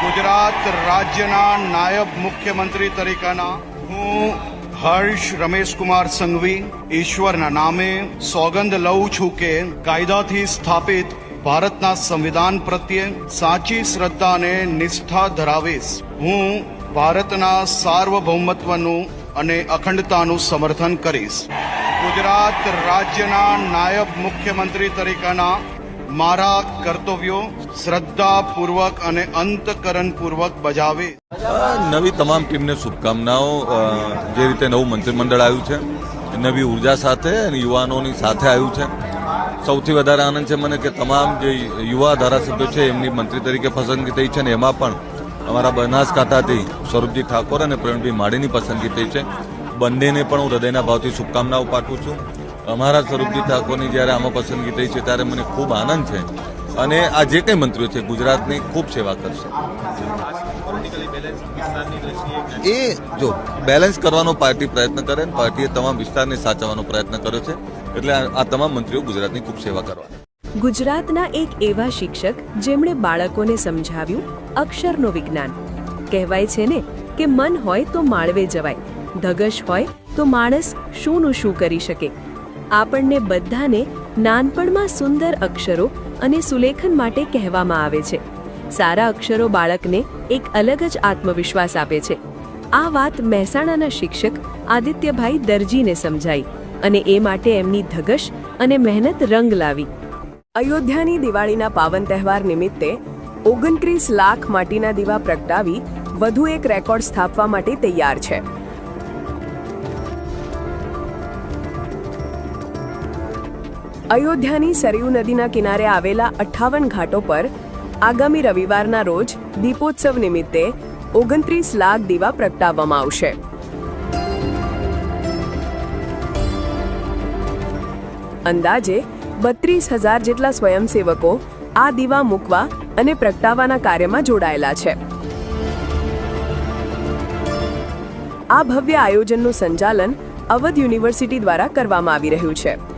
ગુજરાત રાજ્યના નાયબ મુખ્યમંત્રી તરીકેના હું હર્ષ રમેશકુમાર સંઘવી ઈશ્વરના નામે સોગંદ લઉં છું કે કાયદાથી સ્થાપિત ભારતના સંવિધાન પ્રત્યે સાચી શ્રદ્ધા અને નિષ્ઠા ધરાવીશ. હું ભારતના સાર્વભૌમત્વનું અને અખંડતાનું સમર્થન કરીશ. ગુજરાત રાજ્યના નાયબ મુખ્યમંત્રી તરીકેના મારા કર્તવ્યો શ્રદ્ધાપૂર્વક અને અંતકરણપૂર્વક બજાવી. નવી તમામ ટીમને શુભકામનાઓ જે રીતે નવું મંત્રીમંડળ આવ્યું છે, નવી ઊર્જા સાથે અને યુવાનોની સાથે આવ્યું છે. સૌથી વધારે આનંદ છે મને કે તમામ જે યુવા ધારાસભ્યો છે, એમની મંત્રી તરીકે પસંદગી થઈ છે અને એમાં પણ અમારા બનાસકાંઠાથી સ્વરૂપજી ઠાકોર અને પ્રવીણભાઈ માળીની પસંદગી થઈ છે. બંનેને પણ હું હૃદયના ભાવથી શુભકામનાઓ પાઠવું છું. અમારા સ્વરૂપજી ઠાકોરની જ્યારે આમાં પસંદગી થઈ છે, ત્યારે મને ખૂબ આનંદ છે. અને આ જે કંઈ મંત્રીઓ છે, ગુજરાતની ખૂબ સેવા કરશે. એ જો બેલેન્સ કરવાનો પાર્ટી પ્રયત્ન કરે ને પાર્ટીએ તમામ વિસ્તારને સાચવવાનો પ્રયત્ન કર્યો છે, એટલે આ તમામ મંત્રીઓ ગુજરાતની ખૂબ સેવા કરવા ગુજરાતના એક એવા શિક્ષક જેમણે બાળકોને સમજાવ્યું, અક્ષરનો વિજ્ઞાન. કહેવાય છે ને કે મન હોય તો માળવે જવાય, ધગશ હોય તો માણસ શુંનું શું કરી શકે? આપણને બધાને નાનપણમાં સુંદર અક્ષરો અને સુલેખન માટે કહેવામાં આવે છે. સારા અક્ષરો બાળકને એક અલગ જ આત્મવિશ્વાસ આપે છે. આ વાત મહેસાણાના શિક્ષક આદિત્યભાઈ દરજીને સમજાઈ અને એ માટે એમની ધગશ અને મહેનત રંગ લાવી. અયોધ્યાની દિવાળીના પાવન તહેવાર નિમિત્તે ઓગણત્રીસ લાખ માટીના દીવા પ્રગટાવી વધુ એક રેકોર્ડ સ્થાપવા માટે તૈયાર છે. અયોધ્યાની સરયુ નદીના કિનારે આવેલા અઠ્ઠાવન ઘાટો પર આગામી રવિવારના રોજ દીપોત્સવ નિમિત્તે ઓગણત્રીસ લાખ દીવા પ્રગટાવવામાં આવશે. અંદાજે બત્રીસ હજાર જેટલા સ્વયંસેવકો આ દીવા મૂકવા અને પ્રગટાવવાના કાર્યમાં જોડાયેલા છે. આ ભવ્ય આયોજનનું સંચાલન અવધ યુનિવર્સિટી દ્વારા કરવામાં આવી રહ્યું છે.